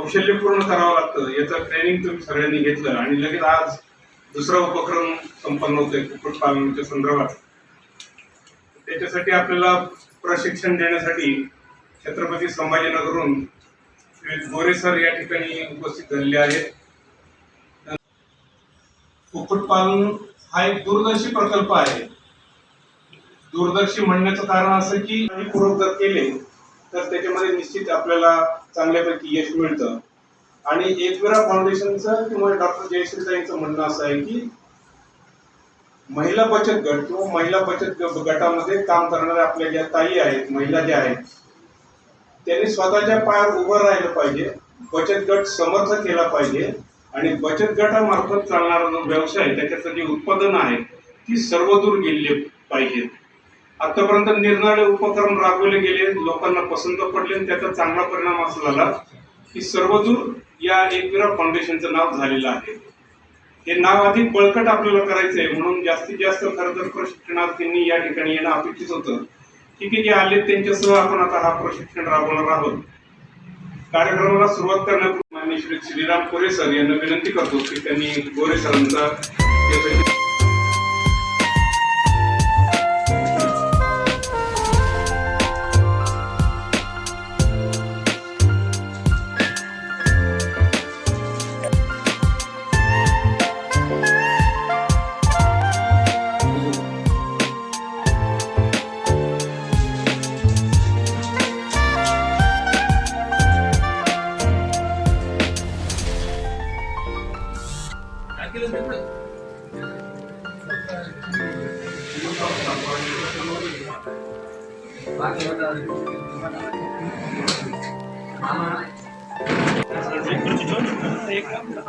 कौशल्यपूर्ण करावं लागतं. याचं ट्रेनिंग तुम्ही सगळ्यांनी घेतलं आणि लगेच आज दुसरा उपक्रम संपन्न होतोय कुक्कुटपालनाच्या संदर्भात. त्याच्यासाठी आपल्याला प्रशिक्षण देण्यासाठी छत्रपती संभाजीनगरहून गोरे सर या ठिकाणी उपस्थित झालेले आहेत. कुक्कुटपालन हा एक दूरदर्शी प्रकल्प आहे. दूरदर्शी म्हणण्याचं कारण असं की पूर्वक जर केले. तर त्याच्यामध्ये निश्चित आपल्याला चांगल्यापैकी यश मिळतं. आणि एकविरा फाउंडेशनचं किंवा डॉक्टर जयश्रीताईंचं म्हणणं असं आहे की महिला बचत गट किंवा महिला बचत गटामध्ये काम करणाऱ्या आपल्या ज्या ताई आहेत महिला ज्या आहेत त्यांनी स्वतःच्या पायावर उभं राहिलं पाहिजे बचत गट समर्थ केला पाहिजे आणि बचत गटामार्फत चालणारा जो व्यवसाय आहे, त्याच्याचं जे उत्पादन आहे ती सर्वदूर गेले पाहिजेत आतापर्यंत निरनिराळे उपक्रम राबवले गेले लोकांना पसंत पडले आणि त्याचा चांगला परिणाम असा झाला की सर्वदूर या एकविरा फाउंडेशनचं नाव झालेलं आहे. हे नाव अधिक बळकट आपल्याला करायचं आहे म्हणून जास्तीत जास्त खरं तर प्रशिक्षणार्थींनी या ठिकाणी येणं अपेक्षित होतं. ठीक आहे जे आले त्यांच्यासह आपण आता हा प्रशिक्षण राबवणार आहोत. कार्यक्रमाला सुरुवात करण्यापूर्वी माननीय श्री श्रीराम कोरे सर यांना विनंती करतो की त्यांनी गोरे सरांचा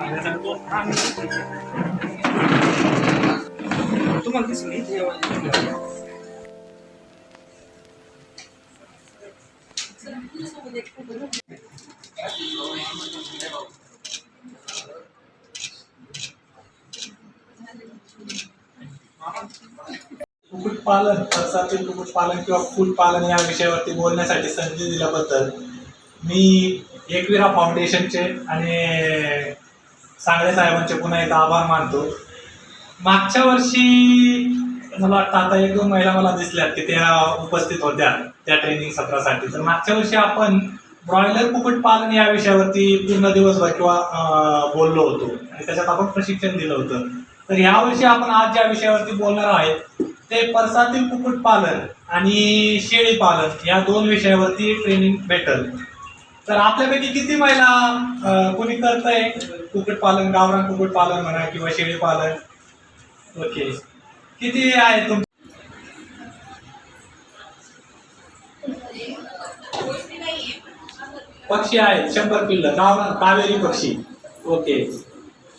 यासाठी तुम्हाला दिसली कुक्कुटपालन परसातील कुक्कुटपालन किंवा कुक्कुटपालन या विषयावरती बोलण्यासाठी संधी दिल्याबद्दल मी एकविरा फाउंडेशनचे आणि सांगळे साहेबांचे पुन्हा एकदा आभार मानतो. मागच्या वर्षी मला वाटतं आता एक दोन महिला मला दिसल्यात की त्या उपस्थित होत्या त्या ट्रेनिंग सत्रासाठी. तर मागच्या वर्षी आपण ब्रॉयलर कुक्कुटपालन या विषयावरती पूर्ण दिवसभर किंवा बोललो होतो. आणि त्याच्यात आपण प्रशिक्षण दिलं होतं. तर यावर्षी आपण आज ज्या विषयावरती बोलणार आहेत ते परसातील कुक्कुटपालन आणि शेळी पालन या दोन विषयावरती ट्रेनिंग भेटल. तर आपल्यापैकी किती महिला अं, कोणी करतंय कुक्कुटपालन गावरान कुक्कुटपालन म्हणा किंवा शेळी पालन? ओके. किती आहे तुम पक्षी आहेत शंभर पिल्ल गावरान कावेरी पक्षी. ओके.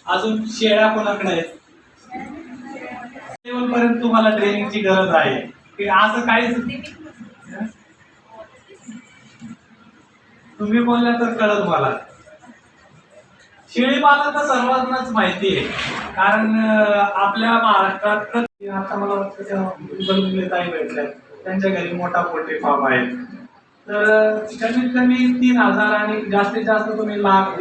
अजून शेळ्या कोणाकडे आहेत? पर्यंत तुम्हाला ट्रेनिंगची गरज आहे. की असं काहीच तुम्ही बोलल्या तर कळत मला शेळी पालन तर सर्वांनाच माहिती आहे. कारण आपल्या महाराष्ट्रात आता मला वाटतं त्या ताई भेटल्या. त्यांच्या घरी मोठा पोल्ट्री फार्म आहे. तर कमीत कमी तीन हजार आणि जास्तीत जास्त तुम्ही लाख